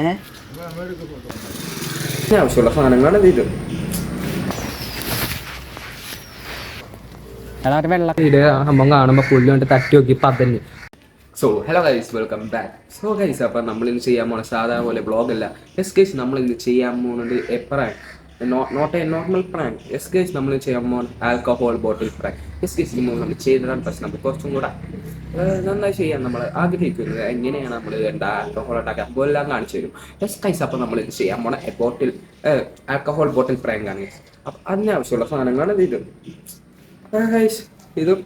ഏഹ് ആവശ്യമുള്ള സാധനങ്ങളാണ് ഇത് അതായത് വെള്ളം ഇത് സംഭവം കാണുമ്പോൾ പുള്ളി കൊണ്ട് തട്ടി നോക്കി പതഞ്ഞ് so hello guys welcome back so guys അപ്പം നമ്മൾ ഇന്ന് ചെയ്യാൻ പോണ സാധാ പോലെ ബ്ലോഗ് അല്ല. എസ് ഗൈസ് നമ്മൾ ഇന്ന് ചെയ്യാൻ പോകുന്നത് a prank not a normal prank yes guys നമ്മൾ ചെയ്യാൻ പോകുന്ന alcohol bottle prank yes guys ഇത് നമ്മൾ ചെയ്തതാണ് പക്ഷെ നമ്മൾ കുറച്ചും കൂടെ നന്നായി ചെയ്യാൻ നമ്മൾ ആഗ്രഹിക്കുന്നത് എങ്ങനെയാണ് നമ്മൾ എന്താ ആൽക്കഹോൾ ഉണ്ടാക്കുക? അപ്പോൾ എല്ലാം കാണിച്ചു തരും. എസ് ഗൈസ് അപ്പം നമ്മൾ ഇത് ചെയ്യാൻ പോണ ബോട്ടിൽ ആൽക്കഹോൾ ബോട്ടിൽ പ്രാങ്ക് ആണ്. അപ്പം അതിനാവശ്യമുള്ള സാധനങ്ങളാണ് ഇത്. ഗൈസ് ഇതും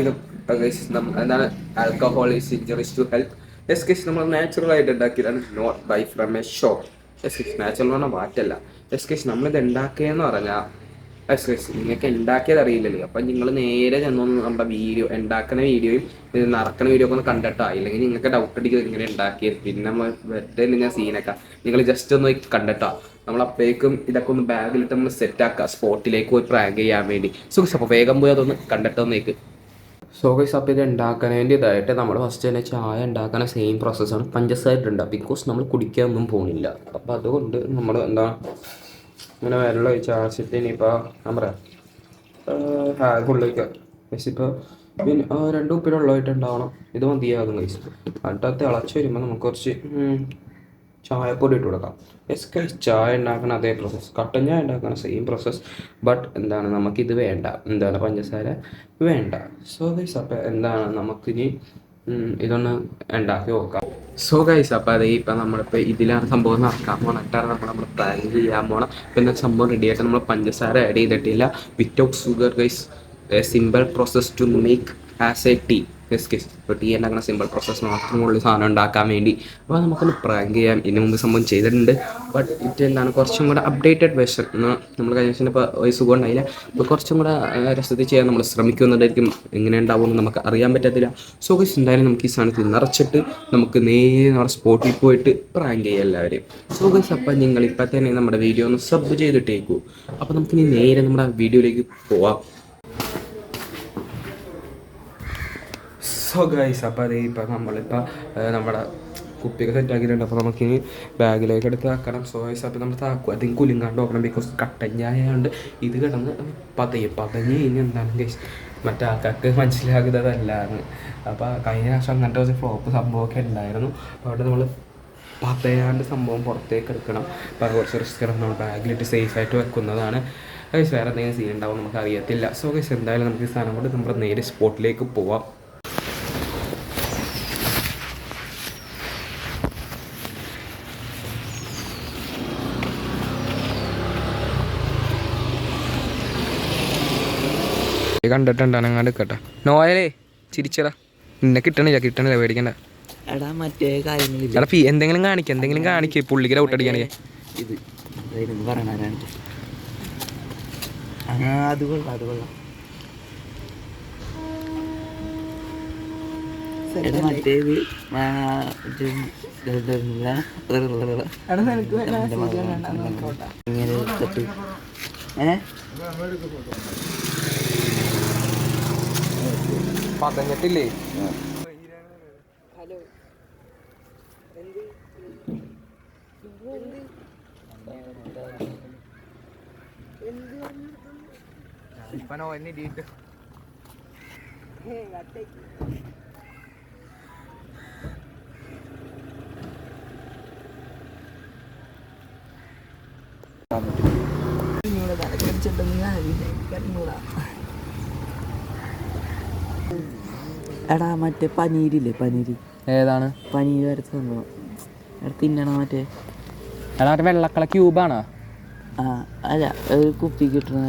ഇതും. ഗൈസ് എന്താണ്? Alcohol is injuries to health yes guys നമ്മൾ നാച്ചുറൽ ആയിട്ട് ഉണ്ടാക്കിയതാണ് not buy from a showcase natural എന്ന് പറഞ്ഞാൽ മാറ്റല്ല. എസ് കേസ് നമ്മളിത് ഉണ്ടാക്കിയെന്ന് പറഞ്ഞാൽ എസ് കേസ് നിങ്ങൾക്ക് ഉണ്ടാക്കിയത് അറിയില്ലല്ലോ. അപ്പം നിങ്ങൾ നേരെ ചെന്നൊന്ന് നമ്മുടെ വീഡിയോ ഉണ്ടാക്കുന്ന വീഡിയോയും ഇത് നടക്കുന്ന വീഡിയോ ഒക്കെ ഒന്ന് കണ്ടിട്ടോ? ഇല്ലെങ്കിൽ നിങ്ങൾക്ക് ഡൗട്ട് അടിക്കുന്നത് ഇങ്ങനെ ഉണ്ടാക്കിയത്. പിന്നെ വെറുതെ നിങ്ങൾ സീനൊക്കെ നിങ്ങൾ ജസ്റ്റ് ഒന്ന് കണ്ടിട്ടോ? നമ്മൾ അപ്പോഴേക്കും ഇതൊക്കെ ഒന്ന് ബാഗിലിട്ട് നമ്മൾ സെറ്റാക്കുക സ്പോട്ടിലേക്ക് പോയി പ്രാങ്ക് ചെയ്യാൻ വേണ്ടി. സുഖം അപ്പോൾ വേഗം പോയി അതൊന്ന് കണ്ടിട്ടൊന്നേക്ക് സോ ഗൈസ് അപ്പോൾ ഇത് ഉണ്ടാക്കുന്നതിന്റെതായിട്ട് നമ്മൾ ഫസ്റ്റ് തന്നെ ചായ ഉണ്ടാക്കുന്ന സെയിം പ്രോസസ്സാണ് പഞ്ചസാര ബിക്കോസ് നമ്മൾ കുടിക്കാനൊന്നും പോകുന്നില്ല അപ്പോൾ അതുകൊണ്ട് നമ്മൾ എന്താ ഇങ്ങനെ വെള്ളം ഒഴിച്ച് ആവശ്യത്തിന് ഇനിയിപ്പോൾ ഞാൻ പറയാം. ഫുള്ളിലേക്ക് ഇപ്പോൾ പിന്നെ രണ്ട് ഉപ്പിൽ വെള്ളമായിട്ട് ഉണ്ടാവണം. ഇത് മതിയാകും ഗൈസ് അടുത്ത് തിളച്ച് വരുമ്പോൾ നമുക്ക് കുറച്ച് ചായപ്പൊടി ഇട്ട് കൊടുക്കാം. കൈസ് ചായ ഉണ്ടാക്കുന്ന അതേ പ്രോസസ്സ് കട്ടൻ ചായ ഉണ്ടാക്കുന്ന സെയിം പ്രോസസ്സ് ബട്ട് എന്താണ് നമുക്കിത് വേണ്ട. എന്താണ് പഞ്ചസാര? വേണ്ട. സോ ഗൈസ് അപ്പം എന്താണ് നമുക്കിനി ഇതൊന്ന് ഉണ്ടാക്കി നോക്കാം. സോ ഗൈസ് അപ്പം അതേ ഇപ്പം നമ്മളിപ്പോൾ ഇതിലാണ് സംഭവം നടക്കാൻ പോകണം നമ്മൾ നമ്മൾ പ്ലാൻ ചെയ്യാൻ പോകണം പിന്നെ സംഭവം റെഡി ആയിട്ട് നമ്മൾ പഞ്ചസാര ആഡ് ചെയ്തിട്ടില്ല. Without sugar guys simple process to make as a tea case ഇപ്പോൾ ടീ ഉണ്ടാക്കുന്ന സിമ്പിൾ പ്രോസസ്സ് മാത്രമുള്ള സാധനം ഉണ്ടാക്കാൻ വേണ്ടി. അപ്പോൾ നമുക്കൊന്ന് പ്രാങ്ക് ചെയ്യാം. ഇതിന് മുമ്പ് സംഭവം ചെയ്തിട്ടുണ്ട്. ബട്ട് ഇത് എന്താണ്? കുറച്ചും കൂടെ അപ്ഡേറ്റഡ് വെർഷൻ നമ്മൾ കഴിഞ്ഞ ദിവസം ഇപ്പോൾ ഒരു സുഖം ഉണ്ടായില്ല. ഇപ്പോൾ കുറച്ചും കൂടെ രസത്തിൽ ചെയ്യാൻ നമ്മൾ ശ്രമിക്കുന്നുണ്ടായിരിക്കും. എങ്ങനെ ഉണ്ടാവുമെന്ന് നമുക്ക് അറിയാൻ പറ്റത്തില്ല. സോ ഗൈസ് എന്തായാലും നമുക്ക് ഈ സാധനത്തിൽ നിറച്ചിട്ട് നമുക്ക് നേരെ നമ്മുടെ സ്പോട്ടിൽ പോയിട്ട് പ്രാങ്ക് ചെയ്യാം എല്ലാവരെയും. സോ ഗൈസ് അപ്പം നിങ്ങൾ ഇപ്പം തന്നെ നമ്മുടെ വീഡിയോ ഒന്ന് സബ് ചെയ്തിട്ടേക്കൂ. അപ്പോൾ നമുക്കിനി നേരെ നമ്മുടെ വീഡിയോയിലേക്ക് പോവാം. സോ ഗൈസ് അപ്പോൾ അതേ ഇപ്പം നമ്മളിപ്പോൾ നമ്മുടെ കുപ്പിയൊക്കെ സെറ്റ് ആക്കിയിട്ടുണ്ട്. അപ്പോൾ നമുക്ക് ബാഗിലേക്ക് എടുത്ത് ആക്കണം സോ ഗൈസ് അപ്പോൾ നമ്മൾ താക്കും. അധികം കുലുങ്ങാണ്ട് നോക്കണം ബിക്കോസ് കട്ടഞ്ഞായതുകൊണ്ട് ഇത് കിടന്ന് പതയും. പതഞ്ഞ് കഴിഞ്ഞ് എന്താണ് ഗൈസ് മറ്റേ ആൾക്കാർക്ക് മനസ്സിലാകുന്നതല്ലാന്ന്. അപ്പോൾ കഴിഞ്ഞ പ്രാവശ്യം അങ്ങനത്തെ കുറച്ച് ഫ്ലോപ്പ് സംഭവമൊക്കെ ഉണ്ടായിരുന്നു. അപ്പോൾ അവിടെ നമ്മൾ പതയാണ്ട് സംഭവം പുറത്തേക്ക് എടുക്കണം. അപ്പോൾ അത് കുറച്ച് റിസ്ക് നമ്മൾ ബാഗിലിട്ട് സേഫായിട്ട് വെക്കുന്നതാണ്. ഗൈസ് വേറെ എന്തെങ്കിലും സീൻ ഉണ്ടാവും നമുക്ക് അറിയത്തില്ല. സോ ഗൈസ് എന്തായാലും നമുക്ക് ഈ സാധനം കൊണ്ട് നമ്മൾ നേരെ സ്പോട്ടിലേക്ക് പോവാം. കണ്ടിട്ടുണ്ട്. കേട്ടോ നോയലേ ചിരിച്ചടാ. നിന്നെ കിട്ടണില്ല കിട്ടണില്ല പേടിക്കണ്ട. എടാ മറ്റേ കാര്യങ്ങളില്ല? എടാ ഫീ എന്തെങ്കിലും കാണിക്ക എന്തെങ്കിലും കാണിക്ക. പുള്ളിക്ക് ഔട്ട് അടിക്കണേ. ഇത് അത് കൊള്ളാം അത് കൊള്ളാം. എടാ മറ്റേത് ആ, ഹലോ. ഇതെന്താ? ഇങ്ങനെ തൊട്ട് ഏ പതഞ്ഞിട്ടില്ലേ ഇപ്പനോ എന്നിട്ട് എടാ മറ്റേ പനീരില്ലേ പനീര്? ഏതാണ്? പനീർ വരച്ച സംഭവം എടാ തിന്നണോ മറ്റേ? അതായത് വെള്ളക്കള ക്യൂബാണോ ആ അല്ല ഒരു കുപ്പി കിട്ടുന്ന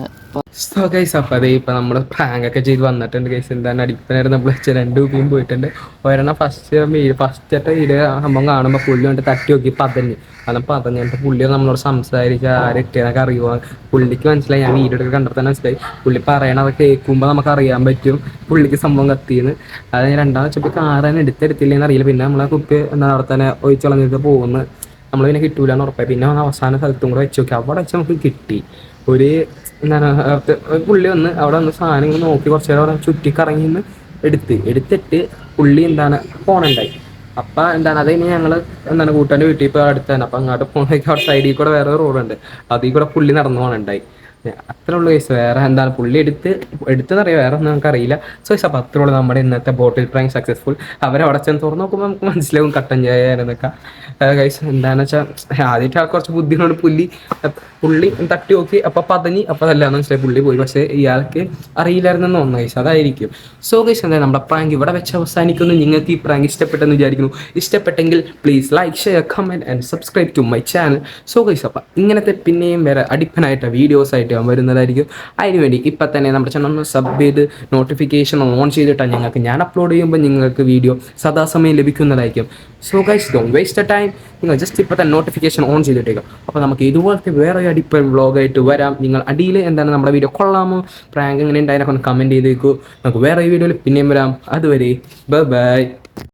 സോ ഗൈസ് അപ്പോൾ അതേ ഇപ്പം നമ്മൾ പ്രാങ്ക് ഒക്കെ ചെയ്ത് വന്നിട്ടുണ്ട് ഗൈസ് എന്താണ് അടിപ്പനായിരുന്നു നമ്മൾ വെച്ച രണ്ട് കുപ്പിയും പോയിട്ടുണ്ട്. ഒരെണ്ണം ഫസ്റ്റ് ഫസ്റ്റത്തെ ഇത് സംഭവം കാണുമ്പോൾ പുള്ളി കൊണ്ട് തട്ടി നോക്കി പതഞ്ഞ്. കാരണം പതഞ്ഞിട്ട് പുള്ളി നമ്മളോട് സംസാരിച്ച് ആരെത്തിയെന്നൊക്കെ അറിയുമോ പുള്ളിക്ക് മനസ്സിലായി ഞാൻ വീഡിയോ ഒക്കെ കണ്ടിട്ട് തന്നെ മനസ്സിലായി. പുള്ളി പറയണത് കേൾക്കുമ്പോൾ നമുക്ക് അറിയാൻ പറ്റും പുള്ളിക്ക് സംഭവം കത്തിയെന്ന്. അത് ഞാൻ രണ്ടാം വെച്ചപ്പോൾ കാറാൻ എടുത്തെടുത്തില്ലെന്ന് അറിയില്ല. പിന്നെ നമ്മളെ കുപ്പി എന്താ അവിടെ തന്നെ ഒഴിച്ച് കളഞ്ഞിട്ട് പോകുന്നു നമ്മൾ പിന്നെ കിട്ടൂലെന്ന് ഉറപ്പായി. പിന്നെ അവസാന സ്ഥലത്തും കൂടെ വെച്ച് നോക്കി. അവിടെ വെച്ച് നമുക്ക് കിട്ടി. ഒരു എന്താണ് പുള്ളി വന്ന് അവിടെ വന്ന് സാധനങ്ങൾ നോക്കി കുറച്ച് നേരം അവിടെ ചുറ്റി കറങ്ങി നിന്ന് എടുത്ത്. എടുത്തിട്ട് പുള്ളി എന്താണ് പോണുണ്ടായി. അപ്പം എന്താണ് അത് കഴിഞ്ഞ് ഞങ്ങൾ എന്താണ് കൂട്ടാന്റെ വീട്ടിൽ ഇപ്പോൾ അടുത്താണ് അപ്പം അങ്ങോട്ട് പോകുന്നതൊക്കെ അവിടെ സൈഡിൽ കൂടെ വേറെ റോഡുണ്ട് അതിൽ കൂടെ പുള്ളി നടന്നു പോകണുണ്ടായി അത്രേ ഉള്ളൂ കേസ് വേറെ എന്താണ്? പുള്ളി എടുത്ത് എടുത്തെന്നറിയാം വേറെ ഒന്നും നമുക്ക് അറിയില്ല സോ ഗൈസ് അപ്പോൾ അത്രേ ഉള്ളൂ നമ്മുടെ ഇന്നത്തെ ബോട്ടിൽ പ്രാങ്ക് സക്സസ്ഫുൾ അവരെ അവിടെ ചെന്ന് തുറന്ന് നോക്കുമ്പോൾ നമുക്ക് മനസ്സിലാവും കട്ടൻ ചായ എന്നൊക്കെ ഗൈസ് എന്താണെന്ന് വെച്ചാൽ ആദ്യമായിട്ട് ആൾ കുറച്ച് ബുദ്ധിമുട്ട് പുള്ളി പുള്ളി തട്ടി നോക്കി അപ്പോൾ പതഞ്ഞി അപ്പോൾ അതല്ലാന്ന് മനസ്സിലായി പുള്ളി പോയി. പക്ഷേ ഇയാൾക്ക് അറിയില്ലായിരുന്നെന്ന് തോന്നുന്നു ഗൈസ് അതായിരിക്കും. സോ ഗൈസ് എന്താ നമ്മുടെ പ്രാങ്ക് ഇവിടെ വെച്ച് അവസാനിക്കുന്നു. നിങ്ങൾക്ക് ഈ പ്രാങ്ക് ഇഷ്ടപ്പെട്ടെന്ന് വിചാരിക്കുന്നു. ഇഷ്ടപ്പെട്ടെങ്കിൽ please like share comment and subscribe to my channel so guys അപ്പം ഇങ്ങനത്തെ പിന്നെയും വേറെ അടിപ്പനായിട്ട് വീഡിയോസ് ആയിട്ട് ഞാൻ വരുന്നതായിരിക്കും. അതിനുവേണ്ടി ഇപ്പം തന്നെ നമ്മുടെ ചാനൽ ഒന്ന് സബ് ചെയ്ത് നോട്ടിഫിക്കേഷൻ ഓൺ ചെയ്തിട്ടാണ് ഞങ്ങൾക്ക് ഞാൻ അപ്ലോഡ് ചെയ്യുമ്പോൾ നിങ്ങൾക്ക് വീഡിയോ സദാസമയം ലഭിക്കുന്നതായിരിക്കും. So guys don't waste time നിങ്ങൾ ജസ്റ്റ് ഇപ്പോൾ തന്നെ നോട്ടിഫിക്കേഷൻ ഓൺ ചെയ്തിട്ടേക്കും. അപ്പോൾ നമുക്ക് ഇതുപോലത്തെ വേറെ അടിപ്പൻ വ്ളോഗായിട്ട് വരാം. നിങ്ങൾ അടിയിൽ എന്താണ് നമ്മുടെ വീഡിയോ കൊള്ളാമോ? പ്രാങ്ക് എങ്ങനെ ഉണ്ടായിരുന്നു കമന്റ് ചെയ്തേക്കൂ. നമുക്ക് വേറെ വീഡിയോയിൽ പിന്നെയും വരാം. അതുവരെ ബൈ ബൈ